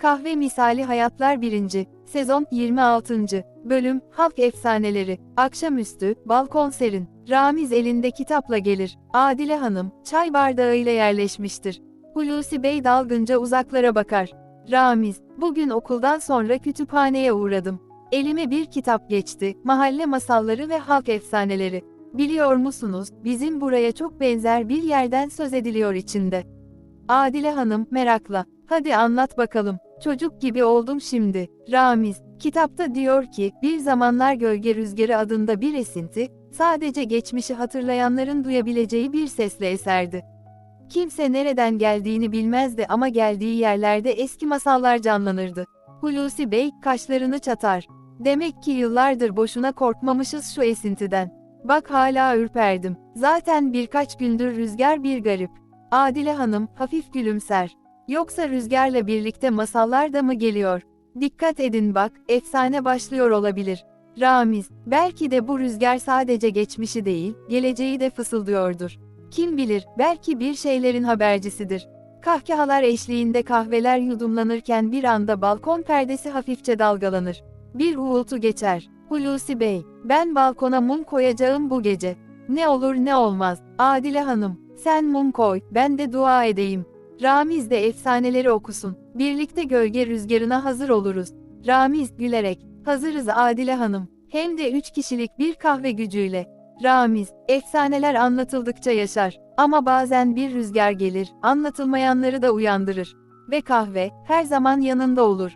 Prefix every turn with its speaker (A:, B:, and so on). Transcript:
A: Kahve Misali Hayatlar 1. Sezon 26. Bölüm Halk Efsaneleri Akşamüstü Balkon serin Ramiz elinde kitapla gelir. Adile Hanım çay bardağıyla yerleşmiştir. Hulusi Bey dalgınca uzaklara bakar. Ramiz, bugün okuldan sonra kütüphaneye uğradım. Elime bir kitap geçti, mahalle masalları ve halk efsaneleri. Biliyor musunuz, bizim buraya çok benzer bir yerden söz ediliyor içinde. Adile Hanım merakla, hadi anlat bakalım, çocuk gibi oldum şimdi. Ramiz, kitapta diyor ki, bir zamanlar gölge rüzgarı adında bir esinti, sadece geçmişi hatırlayanların duyabileceği bir sesle eserdi. Kimse nereden geldiğini bilmezdi ama geldiği yerlerde eski masallar canlanırdı. Hulusi Bey kaşlarını çatar. Demek ki yıllardır boşuna korkmamışız şu esintiden. Bak hala ürperdim. Zaten birkaç gündür rüzgar bir garip. Adile Hanım hafif gülümser. Yoksa rüzgarla birlikte masallar da mı geliyor? Dikkat edin bak, efsane başlıyor olabilir. Ramiz, belki de bu rüzgar sadece geçmişi değil, geleceği de fısıldıyordur. Kim bilir, belki bir şeylerin habercisidir. Kahkahalar eşliğinde kahveler yudumlanırken bir anda balkon perdesi hafifçe dalgalanır. Bir uğultu geçer. Hulusi Bey, ben balkona mum koyacağım bu gece. Ne olur ne olmaz. Adile Hanım, sen mum koy, ben de dua edeyim. Ramiz de efsaneleri okusun. Birlikte gölge rüzgarına hazır oluruz. Ramiz gülerek, hazırız Adile Hanım. Hem de üç kişilik bir kahve gücüyle. Ramiz, efsaneler anlatıldıkça yaşar. Ama bazen bir rüzgar gelir, anlatılmayanları da uyandırır. Ve kahve, her zaman yanında olur.